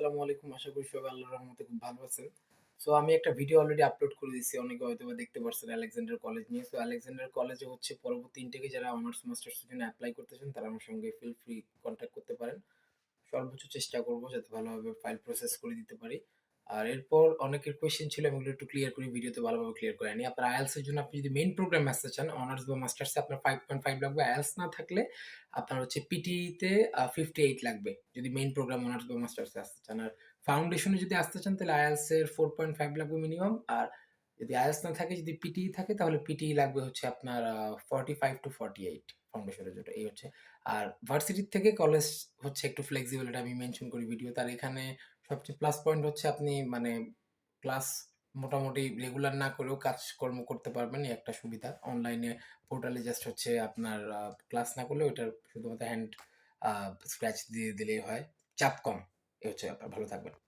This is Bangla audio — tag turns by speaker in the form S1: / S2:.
S1: আসসালামু আলাইকুম। আশা করি সবাই আল্লাহর রহমতে খুব ভালো আছেন। সো আমি একটা ভিডিও অলরেডি আপলোড করে দিয়েছি। অনেকে হয়তোবা দেখতে পারছেন আলেকজান্ডার কলেজ নিয়ে। সো আলেকজান্ডার কলেজে হচ্ছে পরবর্তী ইনটেকে যারা অনার্স মাস্টার্স এর জন্য করতে চান তারা আমার সঙ্গে ফিল ফ্রি কনট্যাক্ট করতে পারেন। সর্বোচ্চ চেষ্টা করব যাতে ভালোভাবে ফাইল প্রসেস করে দিতে পারি। আর এরপর অনেকের কোয়েশ্চেন ছিল, আমি একটু ক্লিয়ার করি ভিডিওতে ভালোভাবে ক্লিয়ার করে আনি। আপনার আয়েলস এর জন্য আপনি যদি মেইন প্রোগ্রাম আসতে চান অনার্স বা মাস্টার্সে আপনার 5.5 লাগবে। আয়েলস না থাকলে আপনার হচ্ছে পিটিতে ফিফটি এইট লাগবে। যদি মেইন প্রোগ্রাম অনার্স বা মাস্টার্সে আসতে চান। আর ফাউন্ডেশনে যদি আসতে চান, তাহলে IELTS এর 4.5 লাগবে মিনিমাম। আর যদি আয়াস না থাকে, যদি পিটিই থাকে, তাহলে পিটিই লাগবে হচ্ছে আপনার আ 45 টু 48 ফাউন্ডেশনের জন্য এই হচ্ছে। আর ভার্সিটির থেকে কলেজ হচ্ছে একটু ফ্লেক্সিবল এটা আমি মেনশন করি ভিডিও তার এখানে সবচেয়ে প্লাস পয়েন্ট হচ্ছে আপনি মানে ক্লাস মোটামুটি রেগুলার না করেও কাজকর্ম করতে পারবেন একটা সুবিধা। অনলাইনে পোর্টালে জাস্ট হচ্ছে আপনার ক্লাস না করলে ওইটার শুধুমাত্র হ্যান্ড স্ক্র্যাচ দিয়ে দিলেই হয়। চাপ কম। এ হচ্ছে। ভালো থাকবেন।